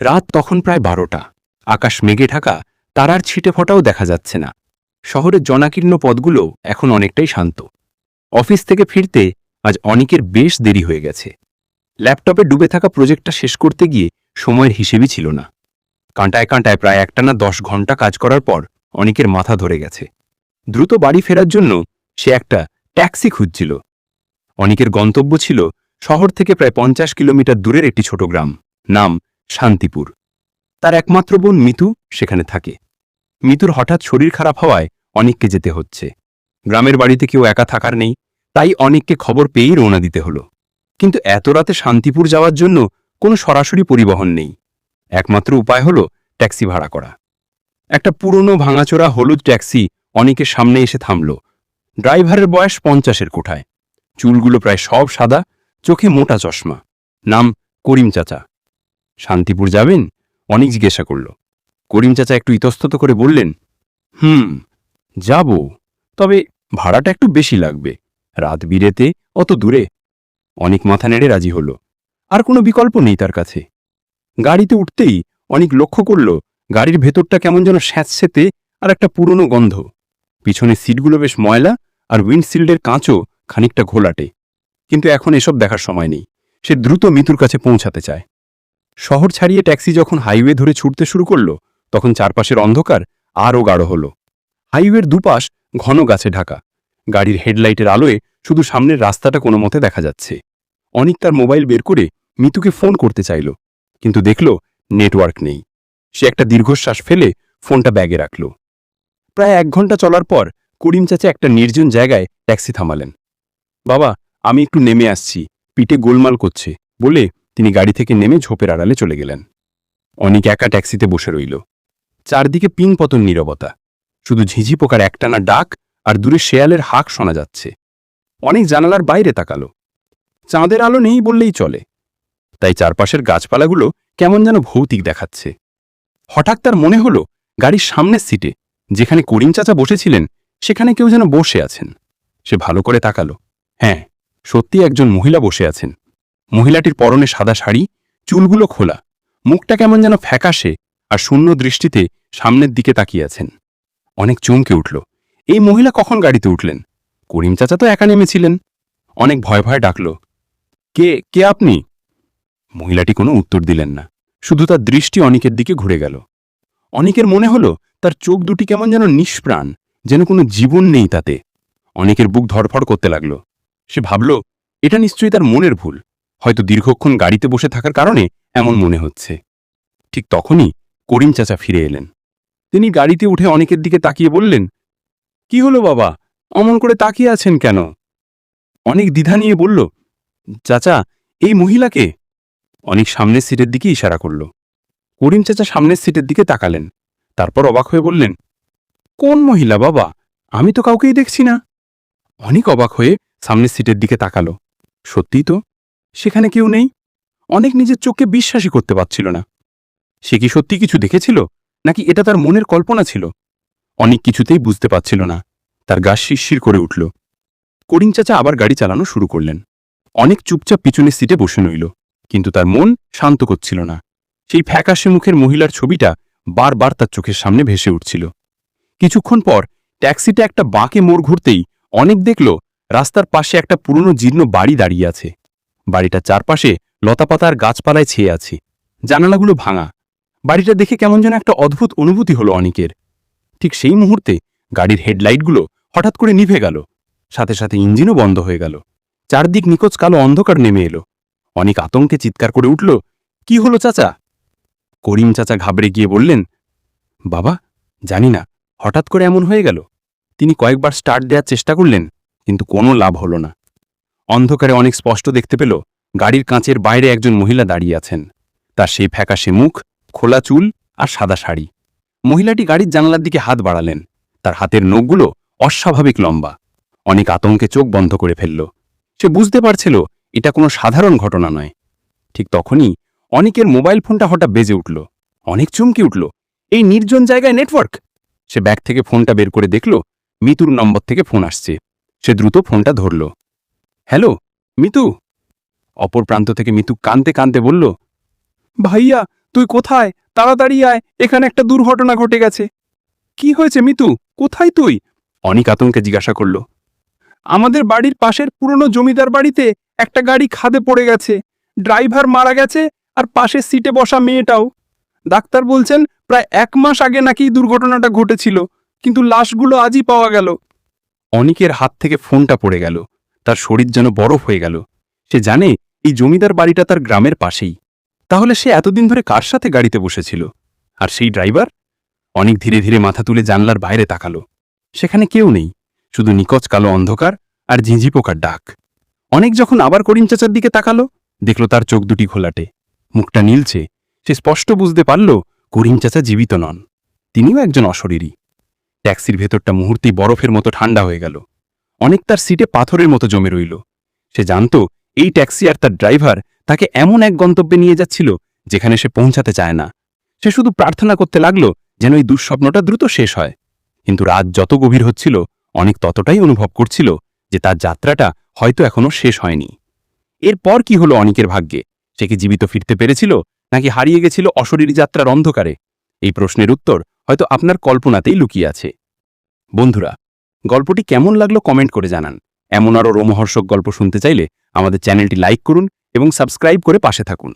রাত তখন প্রায় বারোটা। আকাশ মেঘে ঢাকা, তারার ছিটে ফোটাও দেখা যাচ্ছে না। শহরের জনাকীর্ণ পদগুলো এখন অনেকটাই শান্ত। অফিস থেকে ফিরতে আজ অনেকের বেশ দেরি হয়ে গেছে। ল্যাপটপে ডুবে থাকা প্রজেক্টটা শেষ করতে গিয়ে সময়ের হিসেবই ছিল না। কাঁটায় কাঁটায় প্রায় একটানা দশ ঘণ্টা কাজ করার পর অনেকের মাথা ধরে গেছে। দ্রুত বাড়ি ফেরার জন্য সে একটা ট্যাক্সি খুঁজছিল। অনেকের গন্তব্য ছিল শহর থেকে প্রায় পঞ্চাশ কিলোমিটার দূরের একটি ছোট গ্রাম। নাম শান্তিপুর। তার একমাত্র বোন মিতু সেখানে থাকে। মিতুর হঠাৎ শরীর খারাপ হওয়ায় অনেককে যেতে হচ্ছে। গ্রামের বাড়িতে কেউ একা থাকার নেই, তাই অনেককে খবর পেয়েই রওনা দিতে হলো। কিন্তু এত রাতে শান্তিপুর যাওয়ার জন্য কোনো সরাসরি পরিবহন নেই। একমাত্র উপায় হল ট্যাক্সি ভাড়া করা। একটা পুরনো ভাঙাচোরা হলুদ ট্যাক্সি অনেকের সামনে এসে থামল। ড্রাইভারের বয়স পঞ্চাশের কোঠায়। চুলগুলো প্রায় সব সাদা, চোখে মোটা চশমা। নাম করিম চাচা। শান্তিপুর যাবেন? অনেক জিজ্ঞাসা করল। করিম চাচা একটু ইতস্তত করে বললেন, হুম, যাব, তবে ভাড়াটা একটু বেশি লাগবে। রাত বিরেতে অত দূরে। অনেক মাথা নেড়ে রাজি হল। আর কোনো বিকল্প নেই তার কাছে। গাড়িতে উঠতেই অনেক লক্ষ্য করল, গাড়ির ভেতরটা কেমন যেন স্যাঁতসেতে আর একটা পুরনো গন্ধ। পিছনে সিটগুলো বেশ ময়লা আর উইন্ডশিল্ডের কাঁচও খানিকটা ঘোলাটে। কিন্তু এখন এসব দেখার সময় নেই। সে দ্রুত মিতুর কাছে পৌঁছাতে চায়। শহর ছাড়িয়ে ট্যাক্সি যখন হাইওয়ে ধরে ছুটতে শুরু করল, তখন চারপাশের অন্ধকার আরও গাঢ় হল। হাইওয়ের দুপাশ ঘন গাছে ঢাকা। গাড়ির হেডলাইটের আলোয় শুধু সামনের রাস্তাটা কোনো মতে দেখা যাচ্ছে। অনিক তার মোবাইল বের করে মিতুকে ফোন করতে চাইল, কিন্তু দেখল নেটওয়ার্ক নেই। সে একটা দীর্ঘশ্বাস ফেলে ফোনটা ব্যাগে রাখল। প্রায় এক ঘণ্টা চলার পর করিম চাচা একটা নির্জন জায়গায় ট্যাক্সি থামালেন। বাবা, আমি একটু নেমে আসছি। পিঠে গোলমাল করছে। বলে তিনি গাড়ি থেকে নেমে ঝোপের আড়ালে চলে গেলেন। অনেক একা ট্যাক্সিতে বসে রইল। চারদিকে পিং পতন নীরবতা। শুধু ঝিঝি পোকার একটানা ডাক আর দূরে শেয়ালের হাক শোনা যাচ্ছে। অনেক জানালার বাইরে তাকালো। চাঁদের আলো নেই বললেই চলে। তাই চারপাশের গাছপালাগুলো কেমন যেন ভৌতিক দেখাচ্ছে। হঠাৎ তার মনে হলো, গাড়ির সামনের সিটে, যেখানে করিম চাচা বসেছিলেন, সেখানে কেউ যেন বসে আছেন। সে ভালো করে তাকালো। হ্যাঁ সত্যি একজন মহিলা বসে আছেন। মহিলাটির পরনে সাদা শাড়ি, চুলগুলো খোলা। মুখটা কেমন যেন ফ্যাকাশে আর শূন্য দৃষ্টিতে সামনের দিকে তাকিয়ে আছেন। অনেক চমকে উঠল। এই মহিলা কখন গাড়িতে উঠলেন? করিম চাচা তো একা নেমেছিলেন। অনেক ভয় ভয় ডাকল, কে কে আপনি? মহিলাটি কোনো উত্তর দিলেন না। শুধু তার দৃষ্টি অনেকের দিকে ঘুরে গেল। অনেকের মনে হলো তার চোখ দুটি কেমন যেন নিষ্প্রাণ, যেন কোনো জীবন নেই তাতে। অনেকের বুক ধরফড় করতে লাগল। সে ভাবল, এটা নিশ্চয়ই তার মনের ভুল। হয়তো দীর্ঘক্ষণ গাড়িতে বসে থাকার কারণে এমন মনে হচ্ছে। ঠিক তখনই করিম চাচা ফিরে এলেন। তিনি গাড়িতে উঠে অনেকের দিকে তাকিয়ে বললেন, কি হলো বাবা? অমন করে তাকিয়ে আছেন কেন? অনেক দ্বিধা নিয়ে বলল, চাচা, এই মহিলাকে? অনেক সামনের সিটের দিকে ইশারা করল। করিম চাচা সামনের সিটের দিকে তাকালেন। তারপর অবাক হয়ে বললেন, কোন মহিলা বাবা? আমি তো কাউকেই দেখছি না। অনেক অবাক হয়ে সামনের সিটের দিকে তাকালো। সত্যিই তো সেখানে কেউ নেই। অনেক নিজের চোখকে বিশ্বাসই করতে পারছিল না। সে কি সত্যি কিছু দেখেছিল, নাকি এটা তার মনের কল্পনা ছিল? অনেক কিছুতেই বুঝতে পারছিল না। তার গা শিরশির করে উঠল। করিম চাচা আবার গাড়ি চালানো শুরু করলেন। অনেক চুপচাপ পিছনের সিটে বসে নইল কিন্তু তার মন শান্ত করছিল না। সেই ফ্যাকাশে মুখের মহিলার ছবিটা বারবার তার চোখের সামনে ভেসে উঠছিল। কিছুক্ষণ পর ট্যাক্সিটা একটা বাঁকে মোড় ঘুরতেই অনেক দেখল রাস্তার পাশে একটা পুরনো জীর্ণ বাড়ি দাঁড়িয়ে আছে। বাড়িটার চারপাশে লতাপাতা আর গাছপালায় ছেয়ে আছে। জানালাগুলো ভাঙা। বাড়িটা দেখে কেমন যেন একটা অদ্ভুত অনুভূতি হলো অনেকের। ঠিক সেই মুহূর্তে গাড়ির হেডলাইটগুলো হঠাৎ করে নিভে গেল। সাথে সাথে ইঞ্জিনও বন্ধ হয়ে গেল। চারদিক নিকোচ কালো অন্ধকার নেমে এলো। অনেক আতঙ্কে চিৎকার করে উঠল, কি হলো চাচা? করিম চাচা ঘাবড়ে গিয়ে বললেন, বাবা, জানি না, হঠাৎ করে এমন হয়ে গেল। তিনি কয়েকবার স্টার্ট দেওয়ার চেষ্টা করলেন, কিন্তু কোনো লাভ হলো না। অন্ধকারে অনেক স্পষ্ট দেখতে পেল গাড়ির কাঁচের বাইরে একজন মহিলা দাঁড়িয়ে আছেন। তার সেই ফ্যাকাশে মুখ, খোলা চুল আর সাদা শাড়ি। মহিলাটি গাড়ির জানালার দিকে হাত বাড়ালেন। তার হাতের নখগুলো অস্বাভাবিক লম্বা। অনেক আতঙ্কে চোখ বন্ধ করে ফেলল। সে বুঝতে পারছিল, এটা কোনো সাধারণ ঘটনা নয়। ঠিক তখনই অনেকের মোবাইল ফোনটা হঠাৎ বেজে উঠল। অনেক চমকে উঠল। এই নির্জন জায়গায় নেটওয়ার্ক? সে ব্যাগ থেকে ফোনটা বের করে দেখল, মিতুর নম্বর থেকে ফোন আসছে। সে দ্রুত ফোনটা ধরল। হ্যালো, মিতু? অপর প্রান্ত থেকে মিতু কানতে কানতে বলল, ভাইয়া, তুই কোথায়? তাড়াতাড়ি আয়, এখানে একটা দুর্ঘটনা ঘটে গেছে। কি হয়েছে মিতু? কোথায় তুই? অনিক আতঙ্কে জিজ্ঞাসা করল, আমাদের বাড়ির পাশের পুরনো জমিদার বাড়িতে একটা গাড়ি খাদে পড়ে গেছে। ড্রাইভার মারা গেছে আর পাশের সিটে বসা মেয়েটাও। ডাক্তার বলছেন প্রায় এক মাস আগে নাকি দুর্ঘটনাটা ঘটেছিল, কিন্তু লাশগুলো আজই পাওয়া গেল। অনিকের হাত থেকে ফোনটা পড়ে গেল। তার শরীর যেন বরফ হয়ে গেল। সে জানে এই জমিদার বাড়িটা তার গ্রামের পাশেই। তাহলে সে এতদিন ধরে কার সাথে গাড়িতে বসেছিল? আর সেই ড্রাইভার? অনেক ধীরে ধীরে মাথা তুলে জানলার বাইরে তাকালো। সেখানে কেউ নেই, শুধু নিকচ কালো অন্ধকার আর ঝিঁঝি পোকার ডাক। অনেক যখন আবার করিম চাচার দিকে তাকালো, দেখল তার চোখ দুটি ঘোলাটে। মুখটা নীলছে সে স্পষ্ট বুঝতে পারল করিম চাচা জীবিত নন। তিনিও একজন অশরীরী। ট্যাক্সির ভেতরটা মুহূর্তেই বরফের মতো ঠান্ডা হয়ে গেল। অনেক তার সিটে পাথরের মতো জমে রইল। সে জানত এই ট্যাক্সি আর তার ড্রাইভার তাকে এমন এক গন্তব্যে নিয়ে যাচ্ছিল যেখানে সে পৌঁছাতে চায় না। সে শুধু প্রার্থনা করতে লাগল যেন এই দুঃস্বপ্নটা দ্রুত শেষ হয়। কিন্তু রাত যত গভীর হচ্ছিল, অনেক ততটাই অনুভব করছিল যে তার যাত্রাটা হয়তো এখনও শেষ হয়নি। এরপর কি হলো অনেকের ভাগ্যে? সে কি জীবিত ফিরতে পেরেছিল, নাকি হারিয়ে গেছিল অশরীরী যাত্রার অন্ধকারে? এই প্রশ্নের উত্তর হয়তো আপনার কল্পনাতেই লুকিয়ে আছে। বন্ধুরা গল্পটি কেমন লাগল কমেন্ট করে জানান। এমন আরও রোমহর্ষক গল্প শুনতে চাইলে আমাদের চ্যানেলটি লাইক করুন এবং সাবস্ক্রাইব করে পাশে থাকুন।